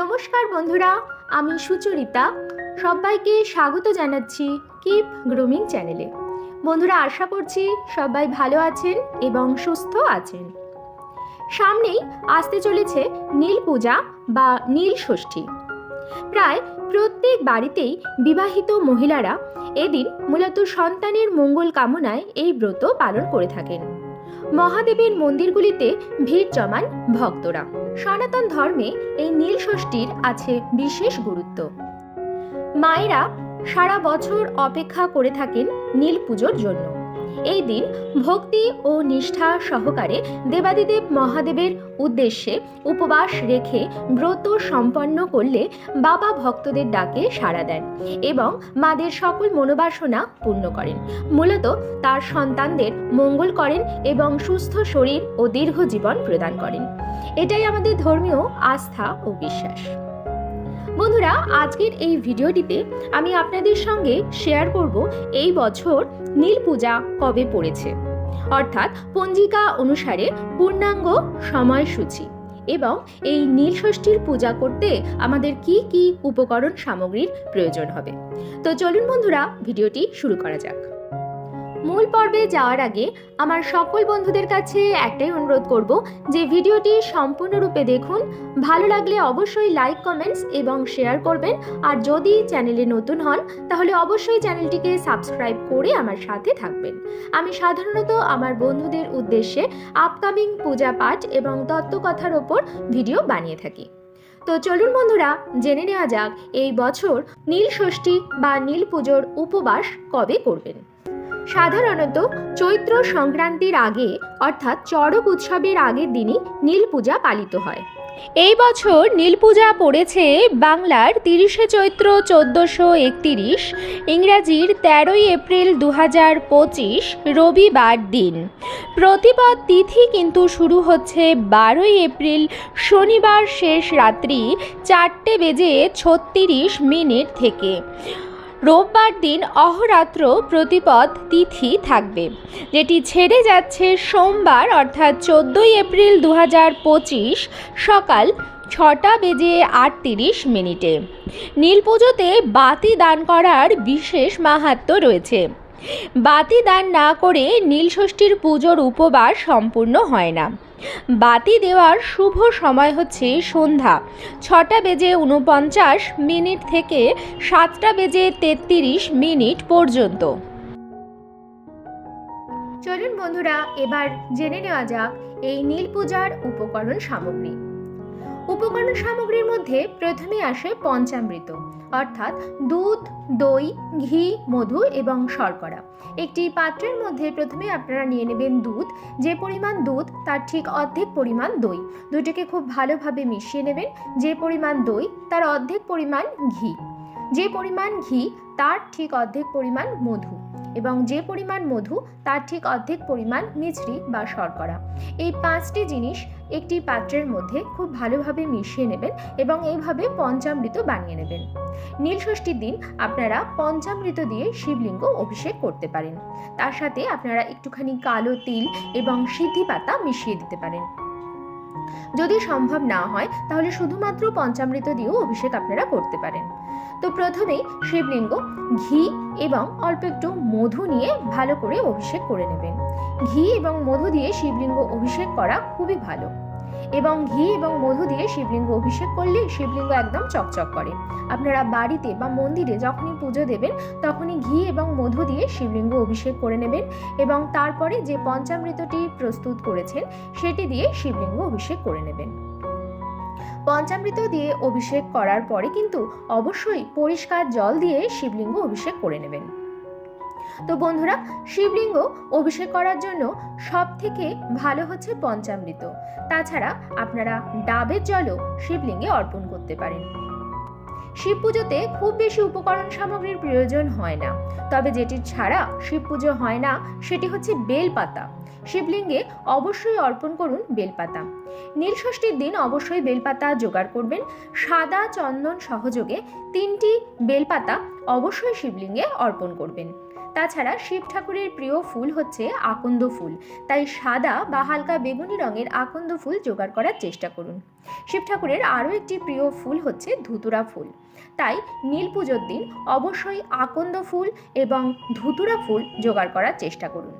নমস্কার বন্ধুরা, আমি সুচরিতা। সবাইকে স্বাগত জানাচ্ছি কিপ গ্রুমিং চ্যানেলে বন্ধুরা, আশা করছি সবাই ভালো আছেন এবং সুস্থ আছেন। সামনেই আসতে চলেছে নীল পূজা বা নীল ষষ্ঠী। প্রায় প্রত্যেক বাড়িতেই বিবাহিত মহিলারা এদিন মূলত সন্তানের মঙ্গল কামনায় এই ব্রত পালন করে থাকেন। মহাদেবের মন্দিরগুলিতে ভিড় জমান ভক্তরা। সনাতন ধর্মে এই নীল ষষ্ঠীর আছে বিশেষ গুরুত্ব। মায়েরা সারা বছর অপেক্ষা করে থাকেন নীল পুজোর জন্য। এই দিন ভক্তি ও নিষ্ঠা সহকারে দেবাদিদেব মহাদেবের উদ্দেশ্যে উপবাস রেখে ব্রত সম্পন্ন করলে বাবা ভক্তদের ডাকে সাড়া দেন এবং মাদের সকল মনোবাসনা পূর্ণ করেন। মূলত তার সন্তানদের মঙ্গল করেন এবং সুস্থ শরীর ও দীর্ঘ জীবন প্রদান করেন। এটাই আমাদের ধর্মীয় আস্থা ও বিশ্বাস। বন্ধুরা, আজকের এই ভিডিওটিতে আমি আপনাদের সঙ্গে শেয়ার করব এই বছর নীল পূজা কবে পড়েছে? অর্থাৎ পঞ্জিকা অনুসারে পূর্ণাঙ্গ সময়সূচি এবং এই নীল ষষ্ঠীর পূজা করতে আমাদের কি কি উপকরণ সামগ্রীর প্রয়োজন হবে? তো চলুন বন্ধুরা, ভিডিওটি শুরু করা যাক। মূল পর্বে যাওয়ার আগে আমার সকল বন্ধুদের কাছে একটাই অনুরোধ করব যে ভিডিওটি সম্পূর্ণরূপে দেখুন। ভালো লাগলে অবশ্যই লাইক কমেন্টস এবং শেয়ার করবেন। আর যদি চ্যানেলে নতুন হন, তাহলে অবশ্যই চ্যানেলটিকে সাবস্ক্রাইব করে আমার সাথে থাকবেন। আমি সাধারণত আমার বন্ধুদের উদ্দেশ্যে আপকামিং পূজা পাঠ এবং তত্ত্বকথার ওপর ভিডিও বানিয়ে থাকি। তো চলুন বন্ধুরা, জেনে নেওয়া যাক এই বছর নীল ষষ্ঠী বা নীল পুজোর উপবাস কবে করবেন। সাধারণত চৈত্র সংক্রান্তির আগে, অর্থাৎ চড়ক উৎসবের আগের দিনই নীল পূজা পালিত হয়। এই বছর নীল পূজা পড়েছে বাংলার তিরিশে চৈত্র চোদ্দোশো একতিরিশ, ইংরাজির তেরোই এপ্রিল দু হাজার পঁচিশ, রবিবার দিন। প্রতিপদ তিথি কিন্তু শুরু হচ্ছে বারোই এপ্রিল, শনিবার শেষ রাত্রি চারটে বেজে ছত্রিশ মিনিট থেকে। রোববার দিন অহরাত্র প্রতিপদ তিথি থাকবে, যেটি ছেড়ে যাচ্ছে সোমবার, অর্থাৎ চোদ্দোই এপ্রিল দু হাজার পঁচিশ সকাল ছটা বেজে আটত্রিশ মিনিটে। নীল পুজোতে বাতি দান করার বিশেষ মাহাত্ম্য রয়েছে। বাতি দান না করে নীল ষষ্ঠীর পুজোর উপবাস সম্পূর্ণ হয় না। বাতি দেওয়ার শুভ সময় হচ্ছে সন্ধ্যা। ছটা বেজে উনপঞ্চাশ মিনিট থেকে সাতটা বেজে তেত্রিশ মিনিট পর্যন্ত। চলুন বন্ধুরা, এবার জেনে নেওয়া যাক এই নীল পূজার উপকরণ সামগ্রী। উপকরণ সামগ্রীর মধ্যে প্রথমে আসে পঞ্চামৃত, অর্থাৎ দুধ, দই, ঘি, মধু এবং শর্করা। একটি পাত্রের মধ্যে প্রথমে আপনারা নিয়ে নেবেন দুধ। যে পরিমাণ দুধ, তার ঠিক অর্ধেক পরিমাণ দই। দুটোকে খুব ভালোভাবে মিশিয়ে নেবেন। যে পরিমাণ দই, তার অর্ধেক পরিমাণ ঘি। যে পরিমাণ ঘি, তার ঠিক অর্ধেক পরিমাণ মধু। এবং যে পরিমাণ মধু, তার ঠিক অর্ধেক পরিমাণ মিছরি বা শর্করা। এই পাঁচটি জিনিস একটি পাত্রের মধ্যে খুব ভালোভাবে মিশিয়ে নেবেন এবং এইভাবে পঞ্চামৃত বানিয়ে নেবেন। নীলষষ্ঠীর দিন আপনারা পঞ্চামৃত দিয়ে শিবলিঙ্গ অভিষেক করতে পারেন। তার সাথে আপনারা একটুখানি কালো তিল এবং সিদ্ধি পাতা মিশিয়ে দিতে পারেন। যদি সম্ভব না হয়, তাহলে শুধুমাত্র পঞ্চামৃত দিয়েও অভিষেক আপনারা করতে পারেন। তো প্রথমেই শিবলিঙ্গ, ঘি এবং অল্প একটু মধু নিয়ে ভালো করে অভিষেক করে নেবেন। ঘি এবং মধু দিয়ে শিবলিঙ্গ অভিষেক করা খুবই ভালো। এবং ঘি এবং মধু দিয়ে শিবলিঙ্গ অভিষেক করলে শিবলিঙ্গ একদম চকচক করে। আপনারা বাড়িতে বা মন্দিরে যখনই পুজো দেবেন, তখনই ঘি এবং মধু দিয়ে শিবলিঙ্গ অভিষেক করে নেবেন। এবং তারপরে যে পঞ্চামৃতটি প্রস্তুত করেছেন সেটি দিয়ে শিবলিঙ্গ অভিষেক করে নেবেন। পঞ্চামৃত দিয়ে অভিষেক করার পরে কিন্তু অবশ্যই পরিষ্কার জল দিয়ে শিবলিঙ্গ অভিষেক করে নেবেন। তো বন্ধুরা, শিবলিঙ্গ অভিষেক করার জন্য সব থেকে ভালো হচ্ছে পঞ্চামৃত। তাছাড়া আপনারা ডাবের জলও শিবলিঙ্গে অর্পণ করতে পারেন। শিব পুজোতে খুব বেশি উপকরণ সামগ্রীর প্রয়োজন হয় না। তবে যেটি ছাড়া শিব পুজো হয় না, সেটি হচ্ছে বেলপাতা। শিবলিঙ্গে অবশ্যই অর্পণ করুন বেলপাতা। নীল ষষ্ঠীর দিন অবশ্যই বেলপাতা জোগাড় করবেন। সাদা চন্দন সহযোগে তিনটি বেলপাতা অবশ্যই শিবলিঙ্গে অর্পণ করবেন। তাছাড়া শিব ঠাকুরের প্রিয় ফুল হচ্ছে আকন্দ ফুল। তাই সাদা বা হালকা বেগুনি রঙের আকন্দ ফুল জোগাড় করার চেষ্টা করুন। শিব ঠাকুরের আরও একটি প্রিয় ফুল হচ্ছে ধুতুরা ফুল। তাই নীল পুজোর দিন অবশ্যই আকন্দ ফুল এবং ধুতুরা ফুল জোগাড় করার চেষ্টা করুন।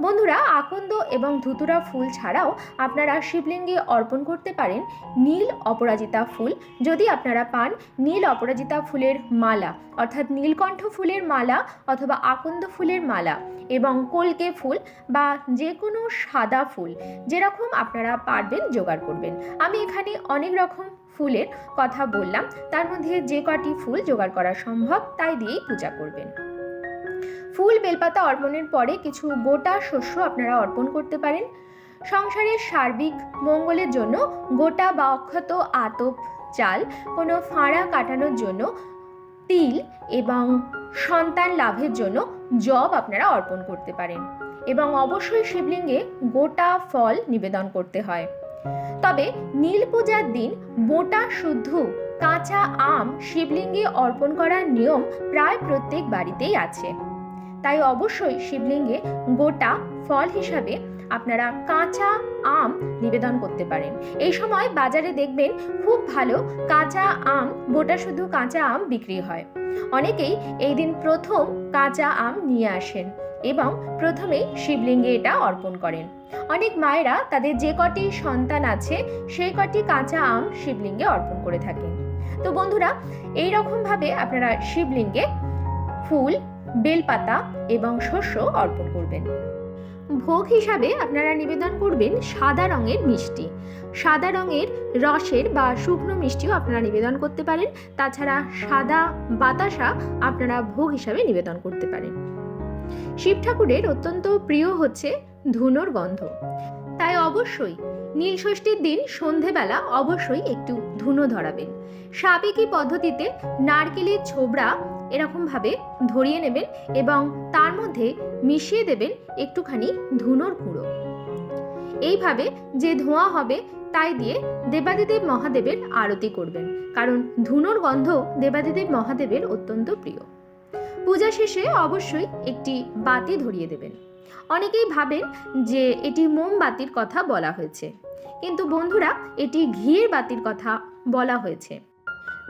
বন্ধুরা, আকন্দ এবং ধুতুরা ফুল ছাড়াও আপনারা শিবলিঙ্গে অর্পণ করতে পারেন নীল অপরাজিতা ফুল। যদি আপনারা পান নীল অপরাজিতা ফুলের মালা, অর্থাৎ নীলকণ্ঠ ফুলের মালা অথবা আকন্দ ফুলের মালা এবং কলকে ফুল বা যে কোনো সাদা ফুল, যেরকম আপনারা পারবেন জোগাড় করবেন। আমি এখানে অনেক রকম ফুলের কথা বললাম, তার মধ্যে যে কটি ফুল জোগাড় করা সম্ভব তাই দিয়েই পূজা করবেন। ফুল বেলপাতা অর্পণের পরে কিছু গোটা শস্য আপনারা অর্পণ করতে পারেন। সংসারের সার্বিক মঙ্গলের জন্য গোটা বা অক্ষত আতপ চাল, কোনো ফাঁড়া কাটানোর জন্য তিল এবং সন্তান লাভের জন্য জব আপনারা অর্পণ করতে পারেন এবং অবশ্যই শিবলিঙ্গে গোটা ফল নিবেদন করতে হয়। তবে নীল পূজার দিন মোটা শুদ্ধ কাঁচা আম শিবলিঙ্গে অর্পণ করার নিয়ম প্রায় প্রত্যেক বাড়িতেই আছে। তাই অবশ্যই শিবলিঙ্গে গোটা ফল হিসাবে আপনারা কাঁচা আম নিবেদন করতে পারেন। এই সময় বাজারে দেখবেন খুব ভালো কাঁচা আম, গোটা শুধু কাঁচা আম বিক্রি হয়। অনেকেই এই দিন প্রথম কাঁচা আম নিয়ে আসেন এবং প্রথমেই শিবলিঙ্গে এটা অর্পণ করেন। অনেক মায়েরা তাদের যে কটি সন্তান আছে, সেই কটি কাঁচা আম শিবলিঙ্গে অর্পণ করে থাকেন। তো বন্ধুরা এই রকমভাবে আপনারা শিবলিঙ্গে ফুল বেলপাতা এবং শস্য অর্পণ করবেন। ভোগ হিসাবে আপনারা নিবেদন করবেন সাদা রঙের মিষ্টি। সাদা রঙের রসের বা শুকনো মিষ্টিও আপনারা নিবেদন করতে পারেন। তাছাড়া সাদা বাতাসা আপনারা ভোগ হিসাবে নিবেদন করতে পারেন। শিব ঠাকুরের অত্যন্ত প্রিয় হচ্ছে ধুনোর গন্ধ। তাই অবশ্যই নীল ষষ্ঠীর দিন সন্ধেবেলা অবশ্যই একটু ধুনো ধরাবেন। সাবেকি পদ্ধতিতে নারকেলের ছোবড়া এরকমভাবে ধরিয়ে নেবেন এবং তার মধ্যে মিশিয়ে দেবেন একটুখানি ধুনোর গুঁড়ো। এইভাবে যে ধোঁয়া হবে তাই দিয়ে দেবাদিদেব মহাদেবের আরতি করবেন, কারণ ধুনোর গন্ধ দেবাদিদেব মহাদেবের অত্যন্ত প্রিয়। পূজা শেষে অবশ্যই একটি বাতি ধরিয়ে দেবেন। অনেকেই ভাবেন যে এটি মোমবাতির কথা বলা হয়েছে, কিন্তু বন্ধুরা, এটি ঘিয়ের বাতির কথা বলা হয়েছে।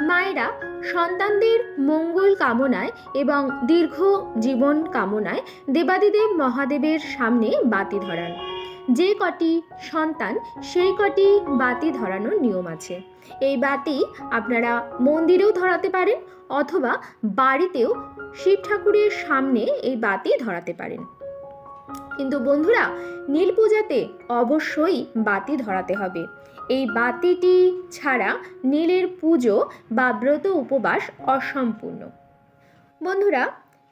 মায়েরা সন্তানদের মঙ্গল কামনায় এবং দীর্ঘ জীবন কামনায় দেবাদিদেব মহাদেবের সামনে বাতি ধরান। যে কটি সন্তান, সেই কটি বাতি ধরানোর নিয়ম আছে। এই বাতি আপনারা মন্দিরেও ধরাতে পারেন অথবা বাড়িতেও শিব ঠাকুরের সামনে এই বাতি ধরাতে পারেন। কিন্তু বন্ধুরা, নীল পূজাতে অবশ্যই বাতি ধরাতে হবে। এই বাতিটি ছাড়া নীলের পুজো বা ব্রত উপবাস অসম্পূর্ণ। বন্ধুরা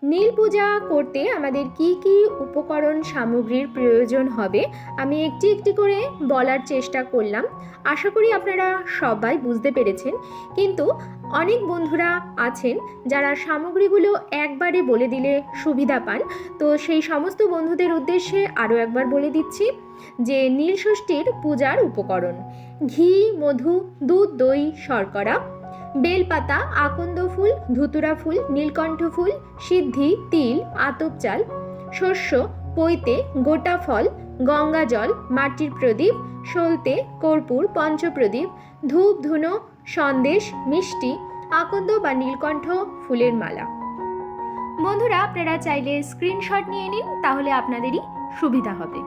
নীল পূজা করতে আমাদের কি কি উপকরণ সামগ্রীর প্রয়োজন হবে, আমি একটি একটি করে বলার চেষ্টা করলাম। আশা করি আপনারা সবাই বুঝতে পেরেছেন। কিন্তু অনেক বন্ধুরা আছেন যারা সামগ্রীগুলো একবারে বলে দিলে সুবিধা পান। তো সেই সমস্ত বন্ধুদের উদ্দেশ্যে আরও একবার বলে দিচ্ছি যে নীল ষষ্ঠীর পূজার উপকরণ, ঘি, মধু, দুধ, দই, শর্করা বেলপাতা, আকন্দ ফুল, ধুতুরা ফুল, নীলকণ্ঠ ফুল, সিদ্ধি, তিল, আতপ চাল, শস্য, পৈতে, গোটা ফল, গঙ্গা জল, মাটির প্রদীপ সলতে কর্পূর, পঞ্চপ্রদীপ, ধূপ, ধুনো, সন্দেশ, মিষ্টি, আকন্দ বা নীলকণ্ঠ ফুলের মালা। বন্ধুরা, আপনারা চাইলে স্ক্রিনশট নিয়ে নিন, তাহলে আপনাদেরই সুবিধা হবে।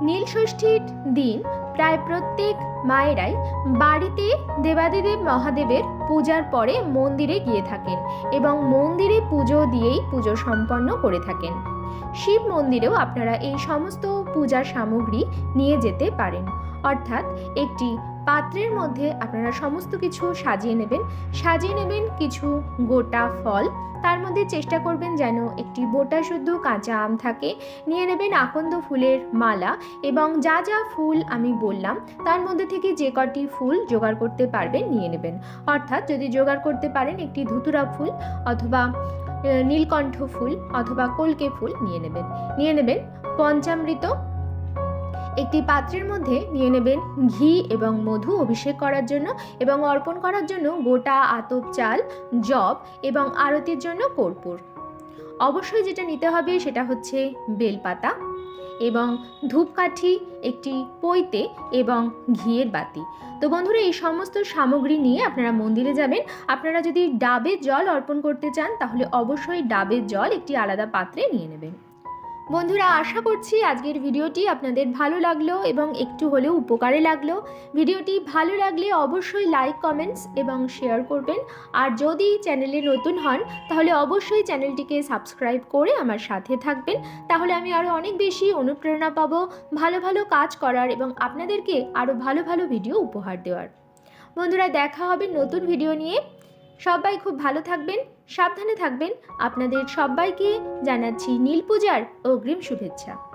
নীল ষষ্ঠীর দিন প্রায় প্রত্যেক মায়েরাই বাড়িতে দেবাদিদেব মহাদেবের পূজার পরে মন্দিরে গিয়ে থাকেন এবং মন্দিরে পুজো দিয়েই পুজো সম্পন্ন করে থাকেন। শিব মন্দিরেও আপনারা এই সমস্ত পূজার সামগ্রী নিয়ে যেতে পারেন। অর্থাৎ একটি পাত্রের মধ্যে আপনারা সমস্ত কিছু সাজিয়ে নেবেন। সাজিয়ে নেবেন কিছু গোটা ফল। তার মধ্যে চেষ্টা করবেন যেন একটি বোটা শুদ্ধ কাঁচা আম থাকে। নিয়ে নেবেন আকন্দ ফুলের মালা এবং যা যা ফুল আমি বললাম, তার মধ্যে থেকে যে কটি ফুল জোগাড় করতে পারবেন নিয়ে নেবেন। অর্থাৎ যদি জোগাড় করতে পারেন একটি ধুতুরা ফুল অথবা নীলকণ্ঠ ফুল অথবা কলকে ফুল নিয়ে নেবেন। নিয়ে নেবেন পঞ্চামৃত একটি পাত্রের মধ্যে নিয়ে নেবেন ঘি এবং মধু অভিষেক করার জন্য এবং অর্পণ করার জন্য গোটা আতপ চাল জব এবং আরতির জন্য কর্পূর। অবশ্যই যেটা নিতে হবে সেটা হচ্ছে বেলপাতা এবং ধূপকাঠি, একটি পৈতে এবং ঘিয়ের বাতি। তো বন্ধুরা, এই সমস্ত সামগ্রী নিয়ে আপনারা মন্দিরে যাবেন। আপনারা যদি ডাবের জল অর্পণ করতে চান, তাহলে অবশ্যই ডাবের জল একটি আলাদা পাত্রে নিয়ে নেবেন। বন্ধুরা, আশা করছি আজকের ভিডিওটি আপনাদের ভালো লাগল এবং একটু হলেও উপকারে লাগল। ভিডিওটি ভালো লাগলে অবশ্যই লাইক কমেন্টস এবং শেয়ার করবেন। আর যদি চ্যানেলে নতুন হন, তাহলে অবশ্যই চ্যানেলটিকে সাবস্ক্রাইব করে আমার সাথে থাকবেন। তাহলে আমি আরও অনেক বেশি অনুপ্রেরণা পাবো, ভালো ভালো কাজ করার এবং আপনাদেরকে আরও ভালো ভালো ভিডিও উপহার দেওয়ার। বন্ধুরা, দেখা হবে নতুন ভিডিও নিয়ে। সবাই খুব ভালো থাকবেন সাবধানে থাকবেন। আপনাদের সবাইকে জানাচ্ছি নীল পূজার অগ্রিম শুভেচ্ছা।